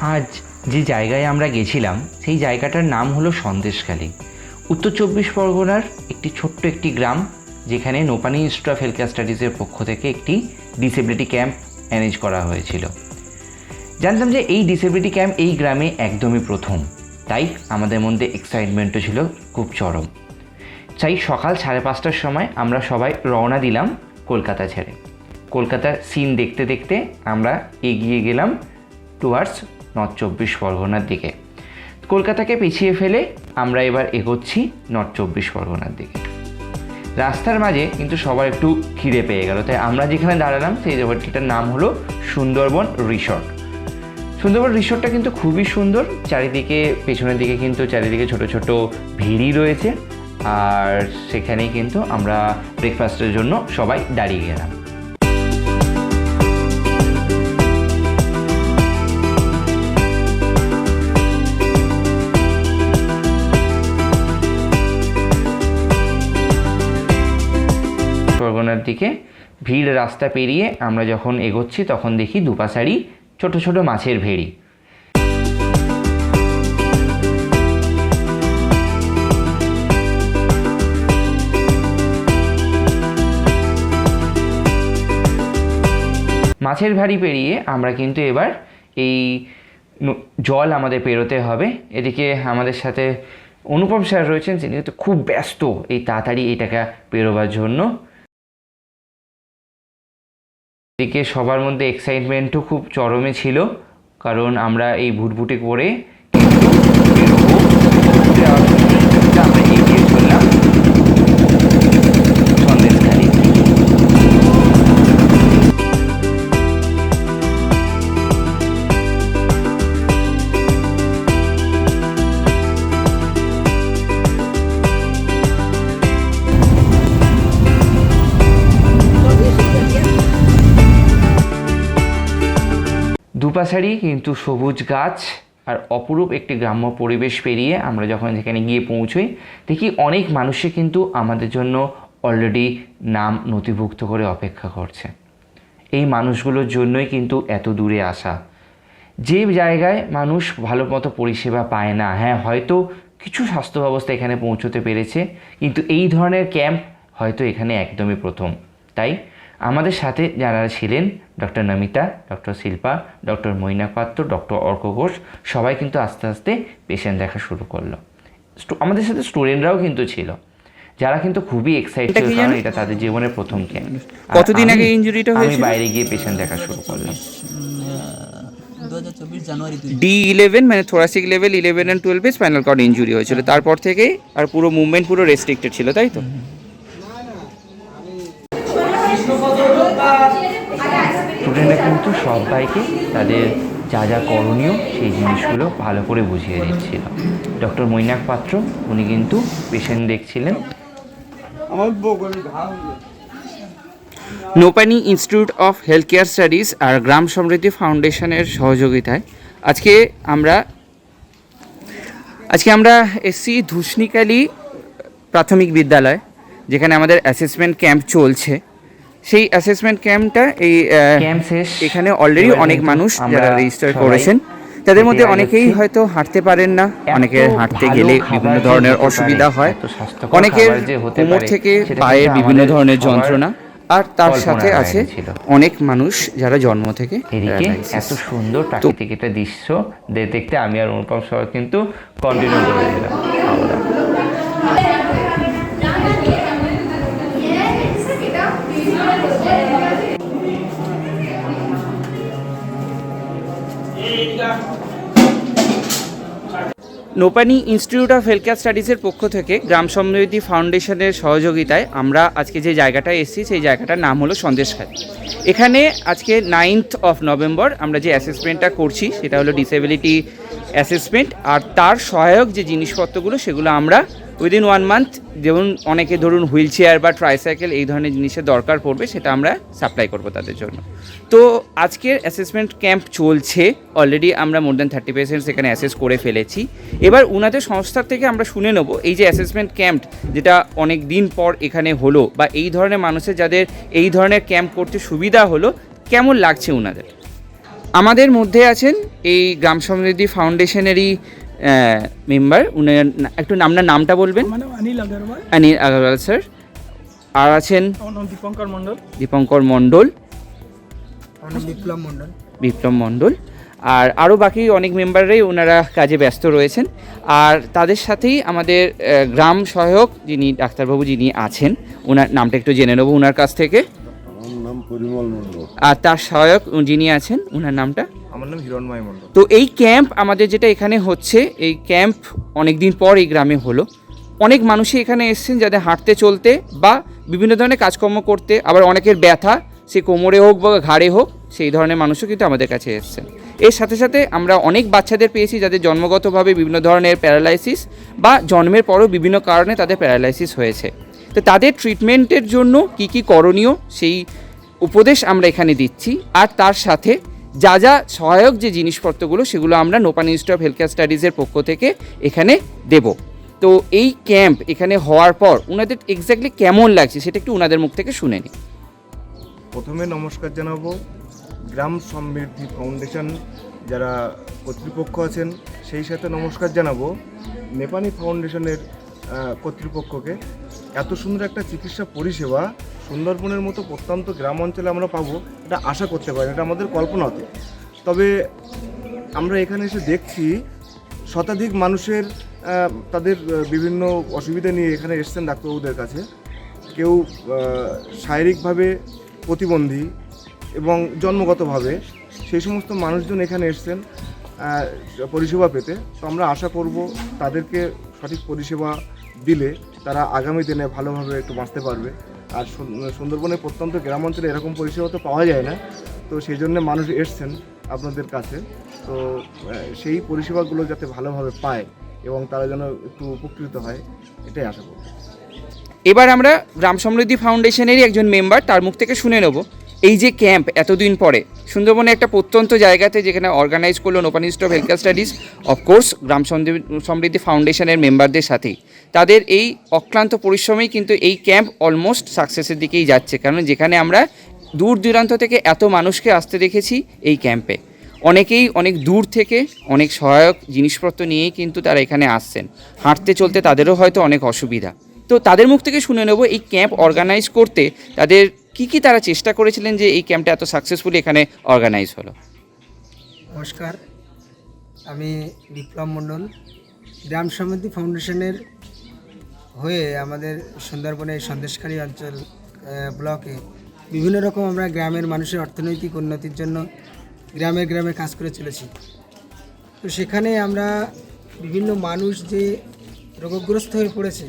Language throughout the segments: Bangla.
আজ যে জায়গায় আমরা গেছিলাম, সেই জায়গাটার নাম হলো সন্দেশখালী। উত্তর চব্বিশ পরগনার একটি ছোট্ট একটি গ্রাম, যেখানে নোপানি ইনস্টিটিউট অফ হেলথ স্টাডিজের পক্ষ থেকে একটি ডিসেবিলিটি ক্যাম্প অ্যারেঞ্জ করা হয়েছিল। জানতাম যে এই ডিসেবিলিটি ক্যাম্প এই গ্রামে একদমই প্রথম, তাই আমাদের মধ্যে এক্সাইটমেন্টও ছিল খুব চরম। তাই সকাল সাড়ে পাঁচটার সময় আমরা সবাই রওনা দিলাম কলকাতা ছেড়ে। কলকাতার সিন দেখতে দেখতে আমরা এগিয়ে গেলাম টুয়ার্ডস নর্থ চব্বিশ পরগনার দিকে। কলকাতাকে পিছিয়ে ফেলে আমরা এবার এগোচ্ছি নর্থ চব্বিশ পরগনার দিকে। রাস্তার মাঝে কিন্তু সবার একটু খিদে পেয়ে গেল। তাই আমরা যেখানে দাঁড়ালাম সেই জায়গাটিটার নাম হলো সুন্দরবন রিসর্ট। সুন্দরবন রিসোর্টটা কিন্তু খুবই সুন্দর। চারিদিকে, পেছনের দিকে কিন্তু চারিদিকে ছোট ছোট ভিড়ি রয়েছে। আর সেখানেই কিন্তু আমরা ব্রেকফাস্টের জন্য সবাই দাঁড়িয়ে গেলাম। পরগনার দিকে ভিড় রাস্তা পেরিয়ে আমরা যখন এগোচ্ছি, তখন দেখি দুপাশারি ছোট ছোট মাছের ভেড়ি। মাছের ভাড়ি পেরিয়ে আমরা কিন্তু এবার এই জল আমাদের পেরোতে হবে। এদিকে আমাদের সাথে অনুপম স্যার রয়েছেন, যিনি কিন্তু খুব ব্যস্ত এই তাড়াতাড়ি এটাকে পেরোবার জন্য। এদিকে সবার মধ্যে এক্সাইটমেন্টও খুব চরমে ছিল কারণ আমরা এই ভুটভুটে করে। দুপাশারি কিন্তু সবুজ গাছ আর অপরূপ একটি গ্রাম্য পরিবেশ পেরিয়ে আমরা যখন সেখানে গিয়ে পৌঁছই, দেখি অনেক মানুষই কিন্তু আমাদের জন্য অলরেডি নাম নথিভুক্ত করে অপেক্ষা করছে। এই মানুষগুলোর জন্যই কিন্তু এত দূরে আসা। যে জায়গায় মানুষ ভালো মতো পরিষেবা পায় না হ্যাঁ হয়তো কিছু স্বাস্থ্য ব্যবস্থা এখানে পৌঁছতে পেরেছে, কিন্তু এই ধরনের ক্যাম্প হয়তো এখানে একদমই প্রথম। তাই আমাদের সাথে যারা ছিলেন doctor Namita doctor Shilpa doctor Mainak Patra doctor Arka Ghosh সবাই কিন্তু আস্তে আস্তে পেশেন্ট দেখা শুরু করল। আমাদের সাথে স্টুডেন্টরাও কিন্তু ছিল যারা কিন্তু খুবই এক্সাইটেড এটা কারণ? এটা তাদের জীবনের প্রথম ক্যাম্প কতদিন আগে injury-টা আমি বাইরে গিয়ে পেশেন্ট দেখা শুরু করলাম। ডি ইলেভেন মানে থোরাসিক লেভেল ইলেভেন অ্যান্ড টুয়েলভে স্পাইনাল কর্ড ইঞ্জুরি হয়েছিল। তারপর থেকে আর পুরো মুভমেন্ট পুরো রেস্ট্রিক্টেড ছিল তাই তো? স্টুডেন্টরা কিন্তু সবাইকে তাদের যা যা করণীয় সেই জিনিসগুলো ভালো করে বুঝিয়ে দিচ্ছিল। ডক্টর মৈনাক পাত্র উনি কিন্তু পেশেন্ট দেখছিলেন। Nopany institute of health care studies আর গ্রাম সমৃদ্ধি ফাউন্ডেশনের সহযোগিতায় আজকে আমরা আজকে আমরা এসছি ধূসনিকালি প্রাথমিক বিদ্যালয় যেখানে আমাদের অ্যাসেসমেন্ট ক্যাম্প চলছে। সেই অ্যাসেসমেন্ট ক্যাম্পটা এই এখানে অলরেডি অনেক মানুষ যারা রেজিস্টার করেছেন। তাদের মধ্যে অনেকেই হয়তো হাঁটতে পারেন না এত অনেকের হাঁটতে গেলে বিভিন্ন ধরনের অসুবিধা হয়। অনেকের কোমর থেকে পায়ের বিভিন্ন ধরনের যন্ত্রণা। আর তার সাথে আছে অনেক মানুষ যারা জন্ম থেকে এদিকে এত সুন্দর প্রাকৃতিক একটা দৃশ্য দেখতে আমি আর অনুপম সহ কিন্তু কন্টিনিউ করে দিলাম। Nopany institute of health care স্টাডিজের পক্ষ থেকে গ্রাম সমৃদ্ধি ফাউন্ডেশনের সহযোগিতায় আমরা আজকে যে জায়গাটায় এসেছি, সেই জায়গাটার নাম হলো সন্দেশখালী এখানে আজকে নাইনথ অফ নভেম্বর আমরা যে অ্যাসেসমেন্টটা করছি, সেটা হলো ডিসেবিলিটি অ্যাসেসমেন্ট আর তার সহায়ক যে জিনিসপত্রগুলো, সেগুলো আমরা উইদিন ওয়ান মান্থ যেমন অনেকে ধরুন হুইল চেয়ার বা ট্রাইসাইকেল এই ধরনের জিনিসের দরকার পড়বে, সেটা আমরা সাপ্লাই করব তাদের জন্য। তো আজকের অ্যাসেসমেন্ট ক্যাম্প চলছে অলরেডি আমরা মোর দ্যান থার্টি পেশেন্টস এখানে অ্যাসেস করে ফেলেছি। এবার ওনাদের সংস্থার থেকে আমরা শুনে নেব, এই যে অ্যাসেসমেন্ট ক্যাম্প যেটা অনেক দিন পর এখানে হলো বা এই ধরনের মানুষের যাদের এই ধরনের ক্যাম্প করতে সুবিধা হলো, কেমন লাগছে ওনাদের আমাদের মধ্যে আছেন এই গ্রাম সমৃদ্ধি ফাউন্ডেশনেরই মেম্বার উনি একটু আপনার নামটা বলবেন? অনিল আগরওয়াল। অনিল আগরওয়াল স্যার। আর আছেন? দীপঙ্কর মণ্ডল। দীপঙ্কর মণ্ডল। বিপ্লব মণ্ডল। বিপ্লব মণ্ডল। আর আরও বাকি অনেক মেম্বাররাই ওনারা কাজে ব্যস্ত রয়েছেন। আর তাদের সাথেই আমাদের গ্রাম সহায়ক যিনি ডাক্তারবাবু যিনি আছেন ওনার নামটা একটু জেনে নেব ওনার কাছ থেকে। আর তার সহায়ক যিনি আছেন ওনার নামটা? আমার নাম হিরণময় মণ্ডল তো এই ক্যাম্প আমাদের যেটা এখানে হচ্ছে, এই ক্যাম্প অনেক দিন পর এই গ্রামে হলো। অনেক মানুষই এখানে এসেছেন যাদের হাঁটতে চলতে বা বিভিন্ন ধরনের কাজকর্ম করতে, আবার অনেকের ব্যথা, সে কোমরে হোক বা ঘাড়ে হোক, সেই ধরনের মানুষও কিন্তু আমাদের কাছে এসেছেন। এর সাথে সাথে আমরা অনেক বাচ্চাদের পেয়েছি যাদের জন্মগতভাবে বিভিন্ন ধরনের প্যারালাইসিস বা জন্মের পরও বিভিন্ন কারণে তাদের প্যারালাইসিস হয়েছে। তো তাদের ট্রিটমেন্টের জন্য কি কি করণীয়, সেই উপদেশ আমরা এখানে দিচ্ছি। আর তার সাথে যা যা সহায়ক যে জিনিসপত্রগুলো, সেগুলো আমরা Nopany institute of health care স্টাডিজের পক্ষ থেকে এখানে দেব। তো এই ক্যাম্প এখানে হওয়ার পর ওনাদের এক্স্যাক্টলি কেমন লাগছে সেটা একটু ওনাদের মুখ থেকে শুনে নিই। প্রথমে নমস্কার জানাব। গ্রাম সমৃদ্ধি ফাউন্ডেশন যারা কর্তৃপক্ষ আছেন, সেই সাথে নমস্কার জানাব। নেপানি ফাউন্ডেশনের কর্তৃপক্ষকে। এত সুন্দর একটা চিকিৎসা পরিষেবা সুন্দরবনের মতো প্রত্যন্ত গ্রাম অঞ্চলে আমরা পাবো, এটা আশা করতে পারি এটা আমাদের কল্পনাতে তবে আমরা এখানে এসে দেখছি শতাধিক মানুষের তাদের বিভিন্ন অসুবিধা নিয়ে এখানে এসছেন ডাক্তারবাবুদের কাছে। কেউ শারীরিকভাবে প্রতিবন্ধী এবং জন্মগতভাবে সেই সমস্ত মানুষজন এখানে এসছেন পরিষেবা পেতে। তো আমরা আশা করব তাদেরকে সঠিক পরিষেবা দিলে তারা আগামী দিনে ভালোভাবে একটু বাঁচতে পারবে। আর সুন্দরবনে প্রত্যন্ত গ্রাম অঞ্চলে এরকম পরিষেবা তো পাওয়া যায় না। তো সেই জন্য মানুষ এসছেন আপনাদের কাছে। তো সেই পরিষেবাগুলো যাতে ভালোভাবে পায় এবং তারা যেন একটু উপকৃত হয়, এটাই আশা করব। এবার আমরা গ্রাম সমৃদ্ধি ফাউন্ডেশনেরই একজন মেম্বার, তার মুখ থেকে শুনে নেব। এই যে ক্যাম্প এতদিন পরে, সুন্দরবনে একটা প্রত্যন্ত জায়গাতে যেখানে অর্গানাইজ করল institute of health studies of course Gram Samriddhi ফাউন্ডেশনের মেম্বারদের সাথেই। তাদের এই অক্লান্ত পরিশ্রমেই কিন্তু এই ক্যাম্প অলমোস্ট সাকসেসের দিকেই যাচ্ছে, কারণ যেখানে আমরা দূর দূরান্ত থেকে এত মানুষকে আসতে দেখেছি এই ক্যাম্পে। অনেকেই অনেক দূর থেকে অনেক সহায়ক জিনিসপত্র নিয়েই কিন্তু তারা এখানে আসছেন। হাঁটতে চলতে তাদেরও হয়তো অনেক অসুবিধা। তো তাদের মুখ থেকে শুনে নেব, এই ক্যাম্প অর্গানাইজ করতে তাদের কি কি তারা চেষ্টা করেছিলেন যে এই ক্যাম্পটা এত সাকসেসফুলি এখানে অর্গানাইজ হলো? নমস্কার, আমি বিপ্লব মণ্ডল, গ্রাম সমৃদ্ধি ফাউন্ডেশনের হয়ে আমাদের সুন্দরবনের এই সন্দেশখালী অঞ্চল ব্লকে বিভিন্ন রকম আমরা গ্রামের মানুষের অর্থনৈতিক উন্নতির জন্য গ্রামে গ্রামে কাজ করে চলেছি। তো সেখানে আমরা বিভিন্ন মানুষ যে রোগগ্রস্ত হয়ে পড়েছে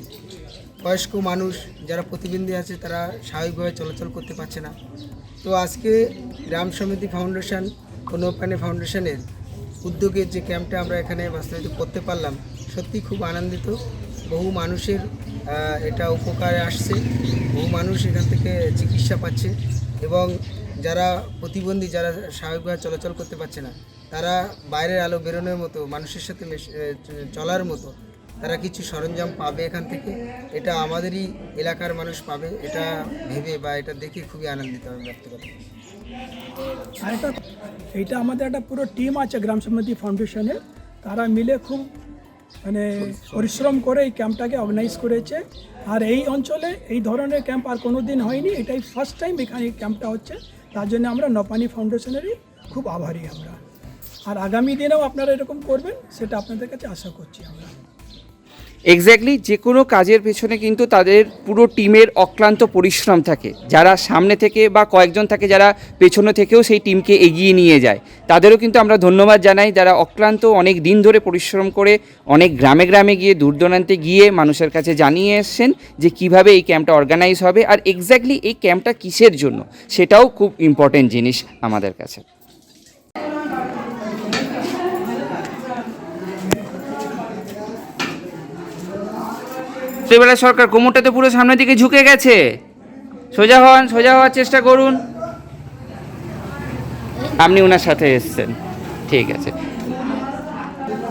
বয়স্ক মানুষ যারা প্রতিবন্ধী আছে, তারা স্বাভাবিকভাবে চলাচল করতে পারছে না। তো আজকে গ্রাম সমিতি ফাউন্ডেশন ও ফাউন্ডেশনের উদ্যোগে যে ক্যাম্পটা আমরা এখানে বাস্তবায়িত করতে পারলাম, সত্যি খুব আনন্দিত। বহু মানুষের এটা উপকারে আসছে। বহু মানুষ এখান থেকে চিকিৎসা পাচ্ছে এবং যারা প্রতিবন্ধী, যারা স্বাভাবিকভাবে চলাচল করতে পারছে না, তারা বাইরের আলো বেরোনোর মতো, মানুষের সাথে চলার মতো তারা কিছু সরঞ্জাম পাবে এখান থেকে। এটা আমাদেরই এলাকার মানুষ পাবে। এটা ভেবে বা এটা দেখে খুবই আনন্দিত আমি ব্যক্তিগত এটা আমাদের একটা পুরো টিম আছে গ্রাম সমিতি ফাউন্ডেশনের তারা মিলে খুব মানে পরিশ্রম করে এই ক্যাম্পটাকে অর্গানাইজ করেছে। আর এই অঞ্চলে এই ধরনের ক্যাম্প আর কোনো দিন হয়নি। এটাই ফার্স্ট টাইম এখানে এই ক্যাম্পটা হচ্ছে। তার জন্য আমরা নপানি ফাউন্ডেশনেরই খুব আভারী আমরা। আর আগামী দিনেও আপনারা এরকম করবেন, সেটা আপনাদের কাছে আশা করছি আমরা। এক্স্যাক্টলি যে কোনো কাজের পেছনে কিন্তু তাদের পুরো টিমের অক্লান্ত পরিশ্রম থাকে। যারা সামনে থেকে বা কয়েকজন থাকে যারা পেছনে থেকেও সেই টিমকে এগিয়ে নিয়ে যায়। তাদেরও কিন্তু আমরা ধন্যবাদ জানাই যারা অক্লান্ত অনেক দিন ধরে পরিশ্রম করে, অনেক গ্রামে গ্রামে গিয়ে দূর দূরান্তে গিয়ে মানুষের কাছে জানিয়ে এসছেন যে কীভাবে এই ক্যাম্পটা অর্গানাইজ হবে আর এক্স্যাক্টলি এই ক্যাম্পটা কিসের জন্য? সেটাও খুব ইম্পর্টেন্ট জিনিস আমাদের কাছে। এবারে সরকার কোমরটা তো পুরো সামনের দিকে ঝুঁকে গেছে। সোজা হন সোজা হওয়ার চেষ্টা করুন। আপনি ওনার সাথে এসছেন। ঠিক আছে।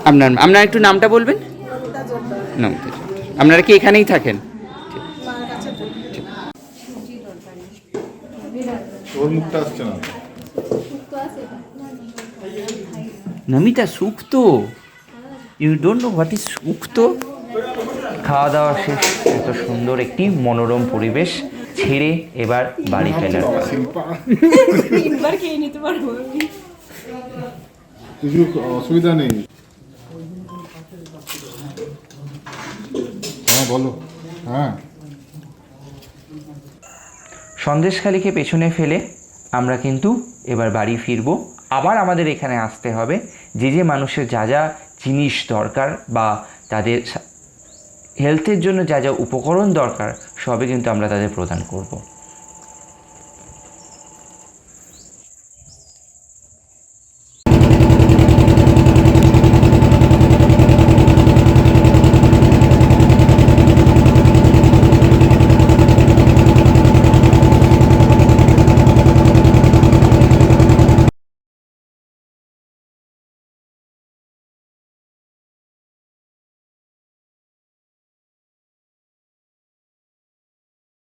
আপনার আপনার একটু নামটা বলবেন? আপনারা কি এখানেই থাকেন? Namita shukto you don't know what is shukto খাওয়া দাওয়া শেষ এত সুন্দর একটি মনোরম পরিবেশ ছেড়ে এবার বাড়ি কিছু অসুবিধা নেই। হ্যাঁ বলো। হ্যাঁ। সন্দেশখালিকে পেছনে ফেলে আমরা কিন্তু এবার বাড়ি ফিরব। আবার আমাদের এখানে আসতে হবে। যে যে মানুষের যা যা জিনিস দরকার বা তাদের হেলথের জন্য যা যা উপকরণ দরকার সবই কিন্তু আমরা তাদের প্রদান করব।